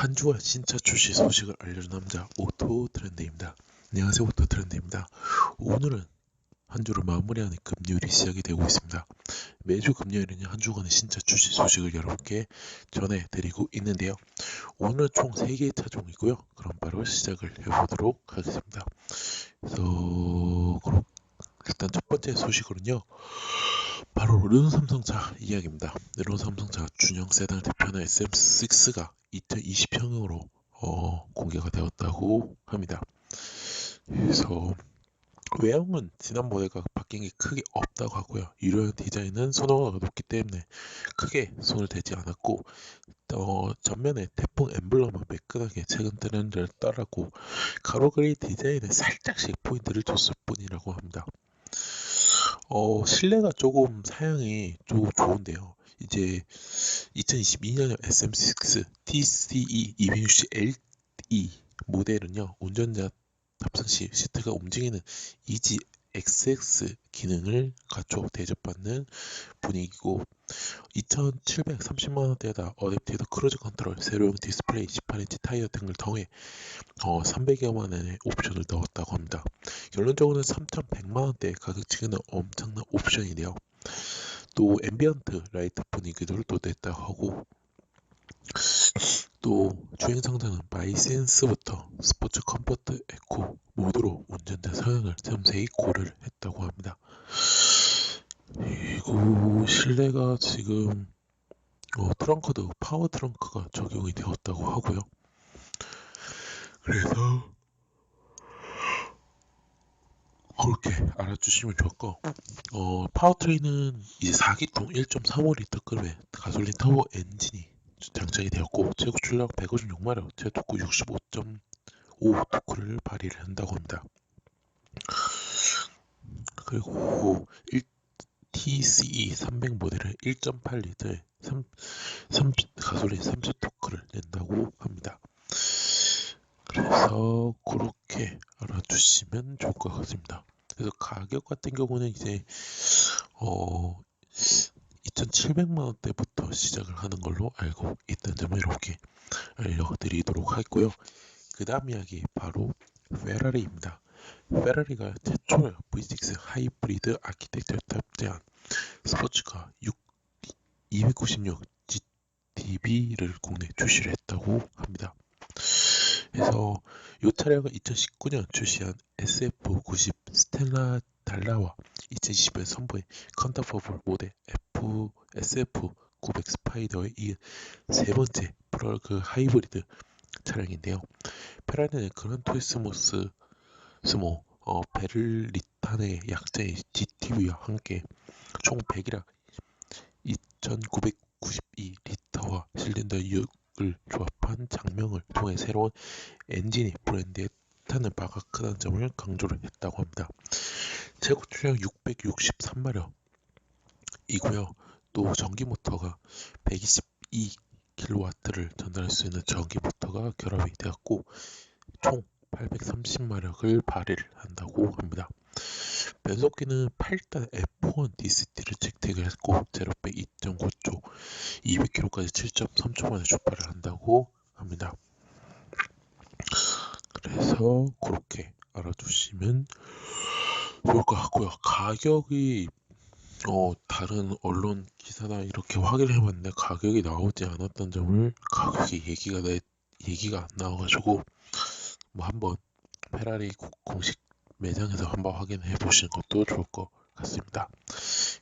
한 주간 진짜 출시 소식을 알려준 남자 오토 트렌드입니다. 안녕하세요 오토 트렌드입니다. 오늘은 한 주를 마무리하는 금요일이 시작이 되고 있습니다. 매주 금요일에는 한 주간의 진짜 출시 소식을 여러분께 전해드리고 있는데요. 오늘 총 3개의 차종이고요. 그럼 바로 시작을 해보도록 하겠습니다. 그래서 그럼 일단 첫 번째 소식으로는요. 바로 르노 삼성차 이야기입니다. 르노 삼성차 준영 세단을 대표하는 SM6가 2020형으로 어, 공개가 되었다고 합니다. 그래서 외형은 지난 모델과 바뀐 게 크게 없다고 하고요. 유료형 디자인은 선호도가 높기 때문에 크게 손을 대지 않았고 어, 전면에 태풍 엠블럼은 매끈하게 최근 트렌드를 따랐고 가로 그리 디자인에 살짝씩 포인트를 줬을 뿐이라고 합니다. 어, 실내가 조금 사양이 좀 좋은데요. 이제 2022년 SM6 TCE 260 LE 모델은요, 운전자 탑승 시 시트가 움직이는 이지 XX 기능을 갖춰 대접받는 분위기고 2,730만 원대에다 어댑티브 크루즈 컨트롤, 세로용 디스플레이, 18인치 타이어 등을 통해 어, 300여만 원의 옵션을 넣었다고 합니다. 결론적으로는 3,100만 원대 가격치기는 엄청난 옵션이네요. 또 앰비언트 라이트 분위기도 또 냈다고 하고 또 주행 성장은 마이센스부터 스포츠 컴포트 에코 모드로 운전자 성향을 섬세히 고려를 했다고 합니다. 그리고 실내가 지금 어, 트렁크도 파워 트렁크가 적용이 되었다고 하고요. 그래서 그렇게 알아주시면 좋고 어, 파워트레인은 이제 4기통 1.35리터 급의 가솔린 터보 엔진이 장착이 되었고 최고 출력 156마력, 최토크 65.5 토크를 발휘를 한다고 합니다. 그리고 1, TCE 300 모델은 1.8리터에 3, 3, 가솔린 30토크를 낸다고 합니다. 그래서 그렇게 알아두시면 좋을 것 같습니다. 그래서 가격 같은 경우는 이제 어 2,700만 원대부터 시작을 하는 걸로 알고 있다는 점을 이렇게 알려드리도록 하고요. 그 다음 이야기 바로 페라리입니다. 페라리가 최초의 V6 하이브리드 아키텍처를 탑재한 스포츠카 6, 296 GTB를 국내 출시를 했다고 합니다. 그래서 이 차량은 2019년 출시한 SF90 스텔라 달라와 2020년 선보인 컨터퍼블 모델 F, SF900 스파이더에 이은 세 번째 플러그 하이브리드 차량인데요. 페라리는 그란 투리스모스 스모 어, 베를리탄의 약자의 GTV와 함께 총 100이라 2992리터와 실린더 6 을 조합한 장명을 통해 새로운 엔진이 브랜드에 타는 바가 크다는 점을 강조를 했다고 합니다. 최고 출력 663마력 이고요. 또 전기 모터가 122kW를 전달할 수 있는 전기 모터가 결합이 되었고 총 830마력을 발휘를 한다고 합니다. 변속기는 8단 F1 DCT를 채택을 했고 제로백 2.9초 200km까지 7.3초 만에 출발을 한다고 합니다. 그래서 그렇게 알아두시면 좋을 것 같고요. 가격이 어, 다른 언론 기사나 이렇게 확인을 해봤는데 가격이 나오지 않았던 점을 가격이 얘기가 내, 얘기가 안 나와가지고 뭐 한번 페라리 공식 매장에서 한번 확인해 보시는 것도 좋을 것 같습니다.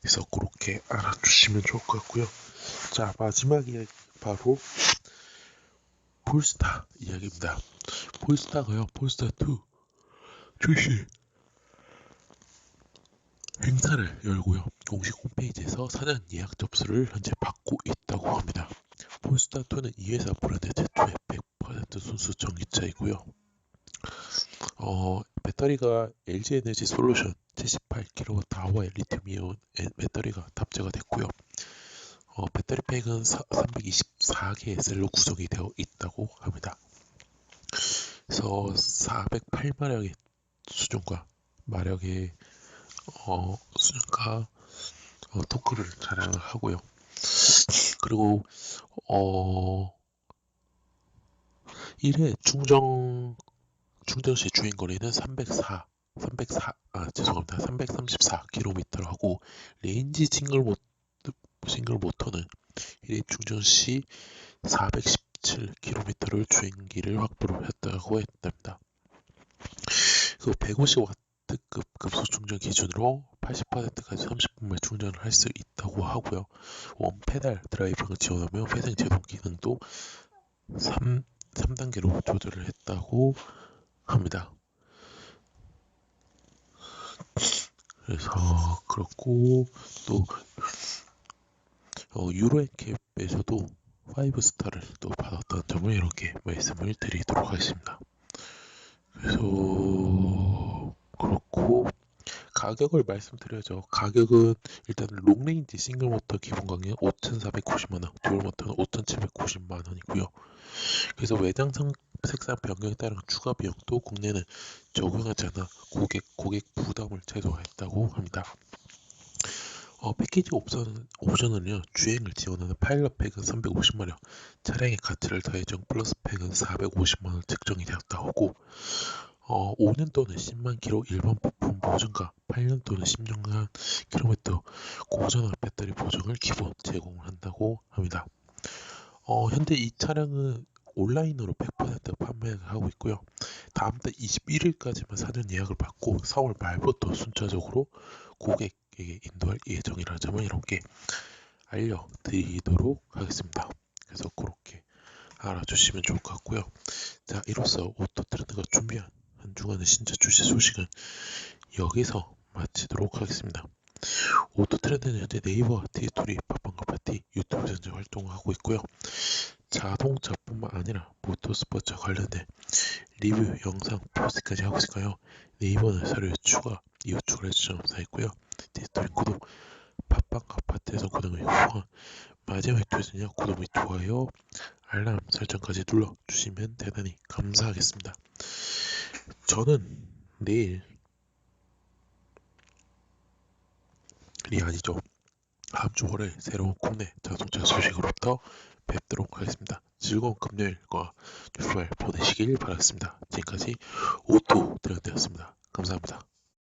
그래서 그렇게 알아주시면 좋을 것 같고요. 자 마지막 이야기 바로 폴스타 이야기입니다. 폴스타가요. 폴스타 2 출시 행사를 열고요. 공식 홈페이지에서 사전 예약 접수를 현재 받고 있다고 합니다. 폴스타2는 이 회사 브랜드 최초의 100% 순수 전기차이고요. 어, 배터리가 LG 에너지 솔루션 78kWh의 리튬이온 배터리가 탑재가 됐고요. 어, 배터리 팩은 324개의 셀로 구성이 되어 있다고 합니다. 그래서 408마력의 수준과 마력의 어, 수준과 어, 토크를 자랑을 하고요. 그리고 어, 1회 충정 충전 시 주행 거리는 304 304 아 죄송합니다 334km하고 레인지 싱글 모 싱글 모터는 1회 충전 시 417km를 주행기를 확보를 했다고 했답니다. 그 150W급 급소 충전 기준으로 80%까지 30분만 충전을 할 수 있다고 하고요. 원 페달 드라이빙을 지원하며 회생 제동 기능도 3, 3단계로 조절을 했다고 합니다. 그래서 그렇고 또 어, 유로엔캡에서도 5스타를 또 받았던 점을 이렇게 말씀을 드리도록 하겠습니다. 그래서 그렇고 가격을 말씀드려야죠. 가격은 일단 롱레인지 싱글 모터 기본 가격은 5,490만 원, 듀얼 모터는 5,790만 원이고요. 그래서 외장상 색상 변경에 따른 추가 비용도 국내는 적용하지 않아 고객 고객 부담을 제도했다고 합니다. 어, 패키지 옵션, 옵션은요, 주행을 지원하는 파일럿 팩은 350만원, 차량의 가치를 더해정 플러스 팩은 450만원 책정이 되었다 하고, 어, 5년 또는 10만 킬로 일반 부품 보증과 8년 또는 10년간 킬로미터 고전화 배터리 보증을 기본 제공을 한다고 합니다. 어, 현재 이 차량은 온라인으로 100% 판매를 하고 있고요. 다음 달 21일까지만 사전 예약을 받고 4월 말부터 순차적으로 고객에게 인도할 예정이라는 점을 이렇게 알려드리도록 하겠습니다. 그래서 그렇게 알아주시면 좋을 것 같고요. 자, 이로써 오토트렌드가 준비한 한 주간의 신차 출시 소식은 여기서 마치도록 하겠습니다. 오토트렌드는 현재 네이버와 티스토리, 파티, 유튜브 전체 활동을 하고 있고요. 자동차뿐만 아니라 모터스포츠 관련된 리뷰 영상 포스트까지 하고 있으니까요. 네이버는 서류 추가, 이후 추가를 해주셔서 있고요. 디지털 구독, 팟빵과 파트에서 구독을 후원, 마지막 튜즈는요 구독 및 좋아요, 알람 설정까지 눌러주시면 대단히 감사하겠습니다. 저는 내일 이 아니죠. 다음 주 월요일 새로운 국내 자동차 소식으로부터 뵙도록 하겠습니다. 즐거운 금요일과 주말 보내시길 바라겠습니다. 지금까지 오토 드래곤되었습니다. 감사합니다.